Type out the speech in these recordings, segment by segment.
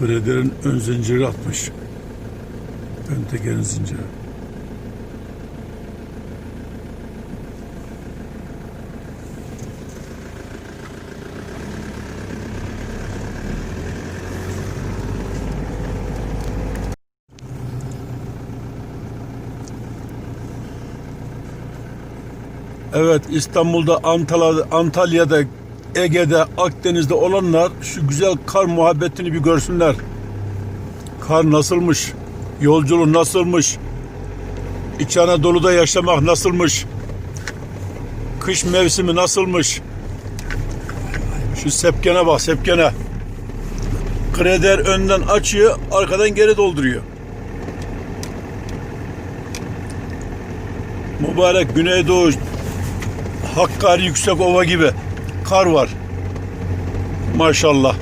Krederin ön zinciri atmış. Ön tekerin zinciri. Evet İstanbul'da, Antalya'da, Antalya'da, Ege'de, Akdeniz'de olanlar şu güzel kar muhabbetini bir görsünler. Kar nasılmış? Yolculuğu nasılmış? İç Anadolu'da yaşamak nasılmış? Kış mevsimi nasılmış? Şu sepkene bak sepkene. Kreder önden açıyor, arkadan geri dolduruyor. Mübarek Güneydoğu Hakkari yüksek ova gibi kar var. Maşallah.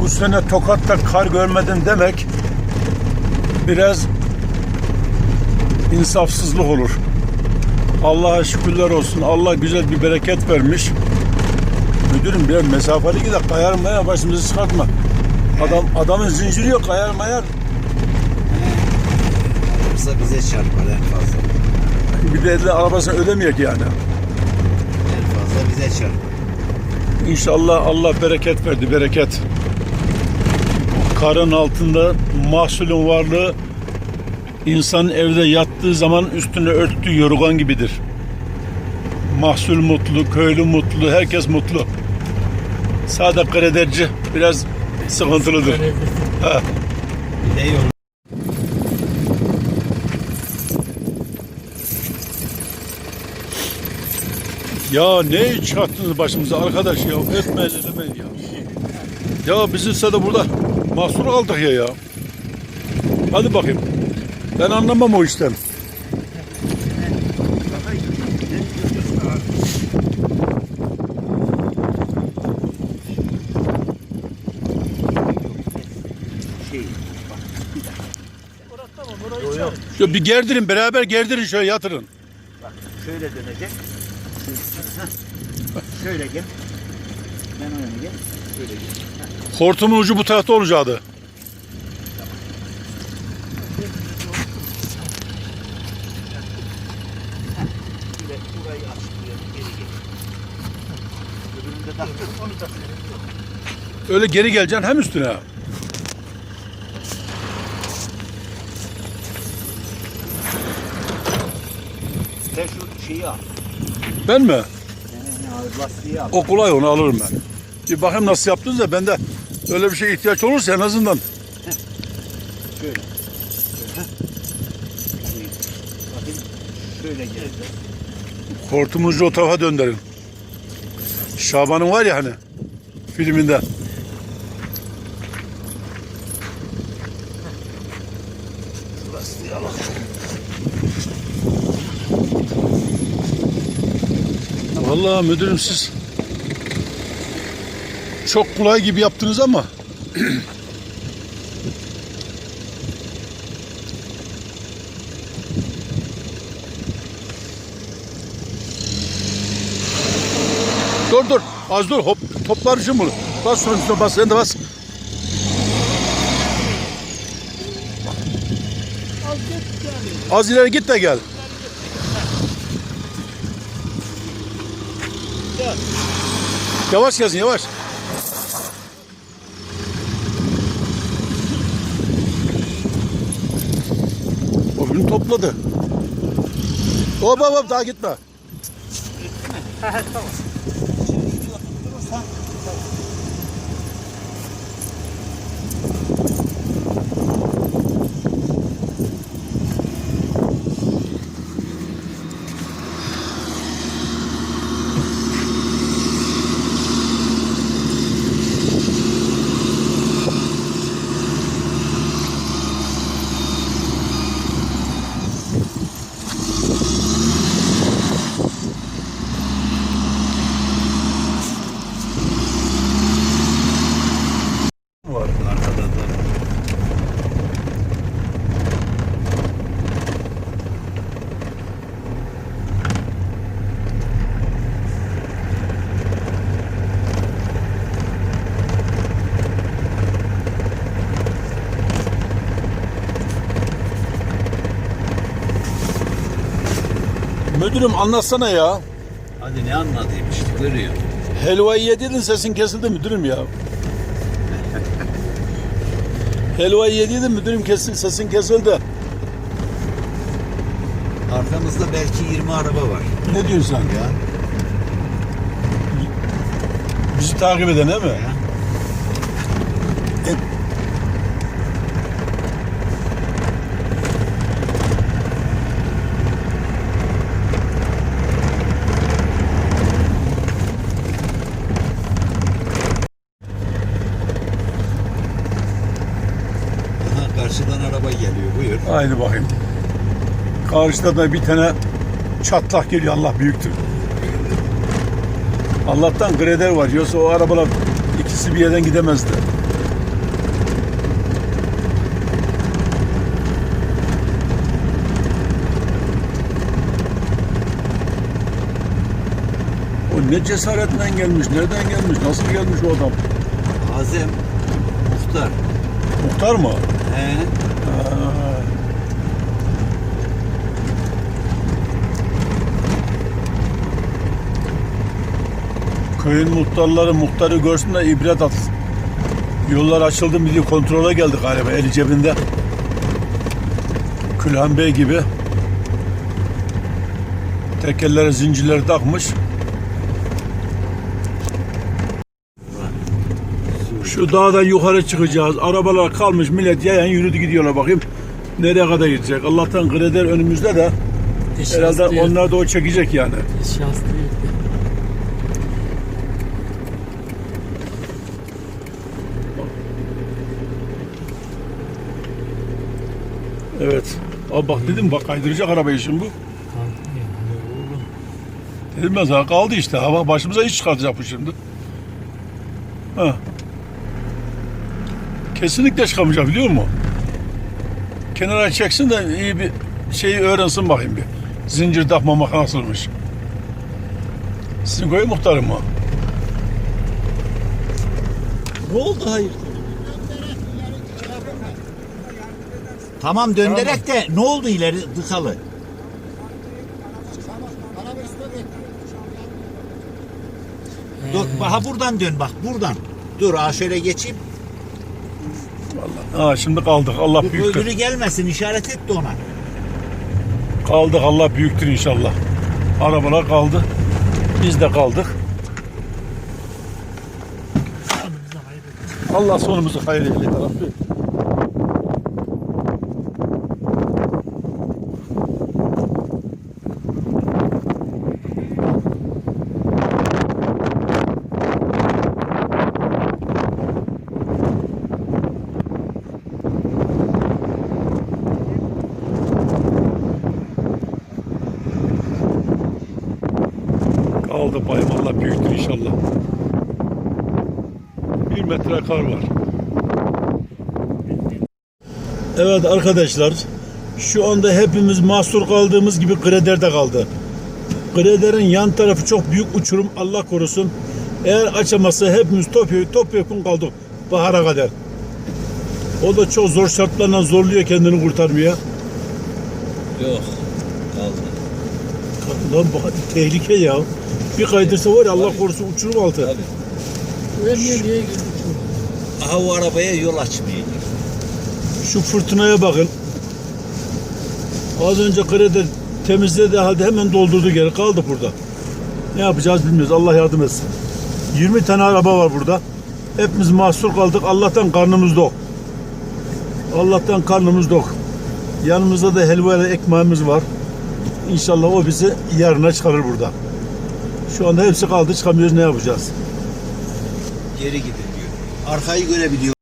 Bu sene Tokat'ta kar görmedin demek biraz insafsızlık olur. Allah'a şükürler olsun. Allah güzel bir bereket vermiş. Müdürüm biraz mesafeli gidek kayar mayar başımızı çıkartma. Adam adamın zinciri yok kayar mayar. Yoksa bize çarpar en fazla. Bir de elle arabasını ödemeyek yani. En fazla bize çarpar. İnşallah Allah bereket verdi bereket. Karın altında mahsulün varlığı insan evde yattığı zaman üstüne örttüğü yorgan gibidir. Mahsul mutlu, köylü mutlu, herkes mutlu. Sade krederci biraz sıkıntılıdır. Ha. Ya ne çıkarttınız başımıza arkadaş ya etmeyin elemeyin ya. Ya biz de burada mahsur kaldık ya ya. Hadi bakayım. Ben anlamam o işten. Ya bir gerdirin beraber gerdirin şöyle yatırın. Bak şöyle dönecek. Şöyle gel. Ben o gel. Şöyle gel. Hortumun ucu bu tarafta olacaktı. Şöyle burayı aç. buraya Geri gel. Öbürünü de taktır. Onu da Öyle geri geleceksin hem üstüne. Sen şu şeyi al. Ben mi? Yani lastiği al. O kolay onu alırım ben. Bir bakayım nasıl yaptınız da bende öyle bir şeye ihtiyaç olursa en azından. Şöyle. Şöyle. Şey. Şöyle gel. Hortumun ucu o tarafa döndürün. Şaban'ın var ya hani filminde. Vallahi müdürüm siz çok kolay gibi yaptınız ama Dur dur az dur hop toplar için bunu. Bas şunun üstüne bas sen de bas. Az ileri git de gel. Yavaş gelsin yavaş. O bunu topladı. Hop hop hop daha gitme. Опа. Müdürüm anlatsana ya. Hadi ne anlatayım işte görüyor. Helvayı yediydin sesin kesildi müdürüm ya. Helvayı yediydin müdürüm kesin sesin kesildi. Arkamızda belki 20 araba var. Ne diyorsun sen? Ya. Bizi takip eden değil mi? ya. Aha, karşıdan araba geliyor buyur. Haydi bakayım. Karşıda da bir tane çatlak geliyor Allah büyüktür. Allah'tan greder var. Yoksa o arabalar ikisi bir yerden gidemezdi. O ne cesaretle gelmiş, nereden gelmiş, nasıl gelmiş o adam? Azem Muhtar. Muhtar mı? He. Ha. Köyün muhtarları muhtarı görsün de ibret atsın. Yollar açıldı diye kontrole geldi galiba eli cebinde. Külhan Bey gibi. Tekerlere zincirleri takmış. Şu dağdan yukarı çıkacağız. Arabalar kalmış millet yayan yürüdü gidiyorlar bakayım. Nereye kadar gidecek? Allah'tan kreder önümüzde de herhalde onlar da o çekecek yani. Şanslıydı. Evet. Abi bak dedim bak kaydıracak arabayı şimdi bu. Dedim ben sana kaldı işte. Hava başımıza iş çıkartacak bu şimdi. Ha. Kesinlikle çıkamayacak biliyor musun? Kenara çeksin de iyi bir şeyi öğrensin bakayım bir. Zincir takmamak nasılmış. Sizin köy muhtarı mı? Ne oldu hayır? Tamam döndürek de ne oldu ileri tıkalı? Dur, ha buradan dön bak buradan. Dur ha şöyle geçeyim. Ha şimdi kaldık. Allah Bu büyüktür. öbürü gelmesin işaret et de ona. Kaldık Allah büyüktür inşallah. Arabalar kaldı. Biz de kaldık. Allah sonumuzu hayır eyle Rabbi. Kaldı bayım Allah büyüktür inşallah. Bir metre kar var. Evet arkadaşlar şu anda hepimiz mahsur kaldığımız gibi Greder'de kaldı. Greder'in yan tarafı çok büyük uçurum Allah korusun. Eğer açamazsa hepimiz topyekun topyekun kaldık bahara kadar. O da çok zor şartlarla zorluyor kendini kurtarmaya. Yok kaldı. Lan bak tehlike ya. Bir kaydırsa var ya Allah korusun uçurum altı. Ölmüyor diye. Aha o arabaya yol açmıyor. Şu fırtınaya bakın. Az önce kredi temizledi halde hemen doldurdu geri kaldı burada. Ne yapacağız bilmiyoruz. Allah yardım etsin. 20 tane araba var burada. Hepimiz mahsur kaldık. Allah'tan karnımız dok. Allah'tan karnımız dok. Yanımızda da helva ile ekmeğimiz var. İnşallah o bizi yarına çıkarır burada. Şu anda hepsi kaldı çıkamıyoruz ne yapacağız? Geri gidin diyor. Arkayı görebiliyor.